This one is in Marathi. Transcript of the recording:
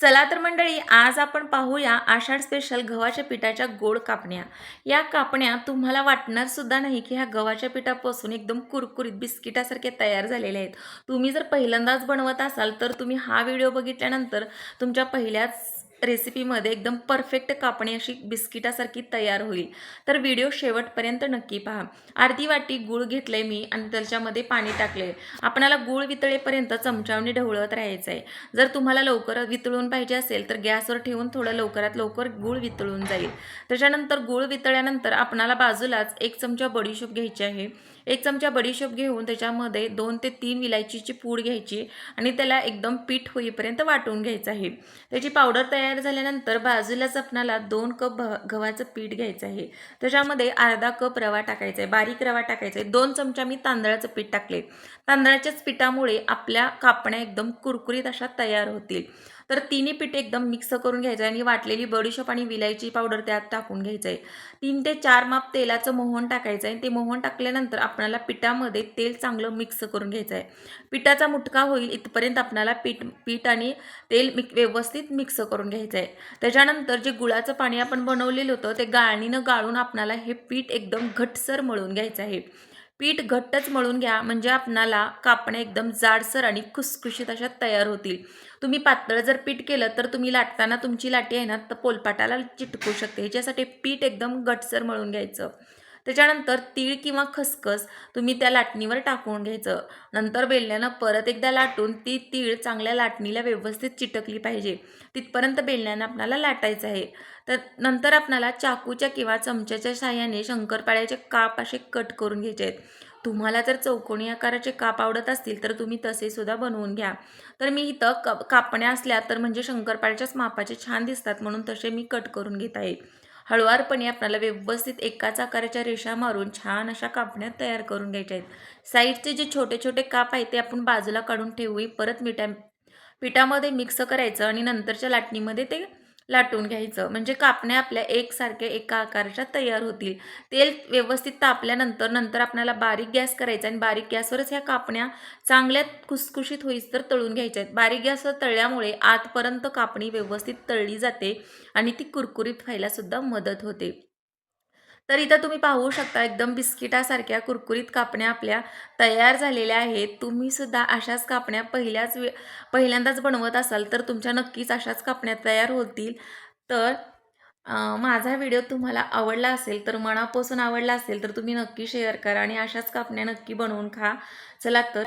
चला तर मंडळी आज आपण पाहूया आषाढ स्पेशल गव्हाच्या पिठाच्या गोड कापण्या. या कापण्या तुम्हाला वाटणार सुद्धा नाही की ह्या गव्हाच्या पिठापासून एकदम कुरकुरीत बिस्किटासारखे तयार झालेले आहेत. तुम्ही जर पहिल्यांदाच बनवत असाल तर तुम्ही हा व्हिडिओ बघितल्यानंतर तुमच्या पहिल्याच रेसिपीमध्ये एकदम परफेक्ट कापणी अशी बिस्किटासारखी तयार होईल. तर व्हिडिओ शेवटपर्यंत नक्की पहा. अर्धी वाटी गूळ घेतले मी आणि त्याच्यामध्ये पाणी टाकले आपणाला गूळ वितळेपर्यंत चमच्यावणी ढवळत राहायचं आहे जर तुम्हाला लवकर वितळून पाहिजे असेल तर गॅसवर ठेवून थोडं लवकरात लवकर गूळ वितळून जाईल. त्याच्यानंतर गूळ वितळल्यानंतर आपणाला बाजूलाच एक चमचा बडीशोप घ्यायची आहे. एक चमचा बडीशोप घेऊन त्याच्यामध्ये दोन ते तीन विलायचीची पूड घ्यायची आणि त्याला एकदम पीठ होईपर्यंत वाटून घ्यायचं आहे. त्याची पावडर तयार झाल्यानंतर बाजूला चपणाला दोन कप भ गव्हाचं पीठ घ्यायचं आहे. त्याच्यामध्ये अर्धा कप रवा टाकायचा आहे. बारीक रवा टाकायचा आहे. दोन चमचा मी तांदळाचं पीठ टाकले. तांदळाच्याच पिठामुळे आपल्या कापण्या एकदम कुरकुरीत अशा तयार होतील. तर तिन्ही पीठ एकदम मिक्स करून घ्यायचं आहे आणि वाटलेली बडीशोप आणि विलायची पावडर त्यात टाकून घ्यायचं आहे तीन ते चार माप तेलाचं मोहन टाकायचं आहे ते मोहन टाकल्यानंतर आपल्याला पिठामध्ये तेल चांगलं मिक्स करून घ्यायचं आहे पिठाचा मुटका होईल इथपर्यंत आपल्याला पीठ पीठ आणि तेल मिक व्यवस्थित मिक्स करून घ्यायचं आहे त्याच्यानंतर जे गुळाचं पाणी आपण बनवलेलं होतं ते गाळणीनं गाळून आपणाला हे पीठ एकदम घटसर मळून घ्यायचं आहे पीठ घट्टच मळून घ्या म्हणजे आपणाला कापण्या एकदम जाडसर आणि खुसखुशीत अशा तयार होतील. तुम्ही पातळ जर पीठ केलं तर तुम्ही लाटताना तुमची लाटी आहे ना तर पोलपाटाला चिटकू शकते. ह्याच्यासाठी पीठ एकदम घटसर मळून घ्यायचं. त्याच्यानंतर तीळ किंवा खसखस तुम्ही त्या लाटणीवर टाकून घ्यायचं. नंतर बेलण्यानं परत एकदा लाटून ती तीळ चांगल्या लाटणीला व्यवस्थित चिटकली पाहिजे. तिथपर्यंत बेलण्यानं आपल्याला लाटायचं आहे. तर नंतर आपल्याला चाकूच्या किंवा चमच्याच्या साह्याने शंकरपाळ्याचे काप असे कट करून घ्यायचे आहेत. तुम्हाला जर चौकोनी आकाराचे काप आवडत असतील तर तुम्ही तसे सुद्धा बनवून घ्या. तर मी इथं क कापण्या असल्या तर म्हणजे शंकरपाळ्याच्याच मापाचे छान दिसतात म्हणून तसे मी कट करून घेत आहे. हळुवारपणे आपल्याला व्यवस्थित एकाच आकाराच्या रेषा मारून छान अशा कापण्या तयार करून घ्यायच्या आहेत. साईडचे जे छोटे छोटे काप आहेत ते आपण बाजूला काढून ठेवू परत मिठा पिठामध्ये मिक्स करायचं आणि नंतरच्या लाटणीमध्ये ते लाटून घ्यायचं. म्हणजे कापण्या आपल्या एकसारख्या एका आकाराच्या तयार होतील. तेल व्यवस्थित तापल्यानंतर नंतर आपल्याला बारीक गॅस करायचा आणि बारीक गॅसवरच ह्या कापण्या चांगल्या खुसखुशीत होईस तर तळून घ्यायच्या आहेत. बारीक गॅसवर तळल्यामुळे आतपर्यंत कापणी व्यवस्थित तळली जाते आणि ती कुरकुरीत व्हायलासुद्धा मदत होते. तर इथं तुम्ही पाहू शकता एकदम बिस्किटासारख्या कुरकुरीत कापण्या आपल्या तयार झालेल्या आहेत. तुम्हीसुद्धा अशाच कापण्या पहिल्याच वे पहिल्यांदाच बनवत असाल तर तुमच्या नक्कीच अशाच कापण्या तयार होतील. तर माझा व्हिडिओ तुम्हाला आवडला असेल तर मनापासून आवडला असेल तर तुम्ही नक्की शेअर करा आणि अशाच कापण्या नक्की बनवून खा. चला तर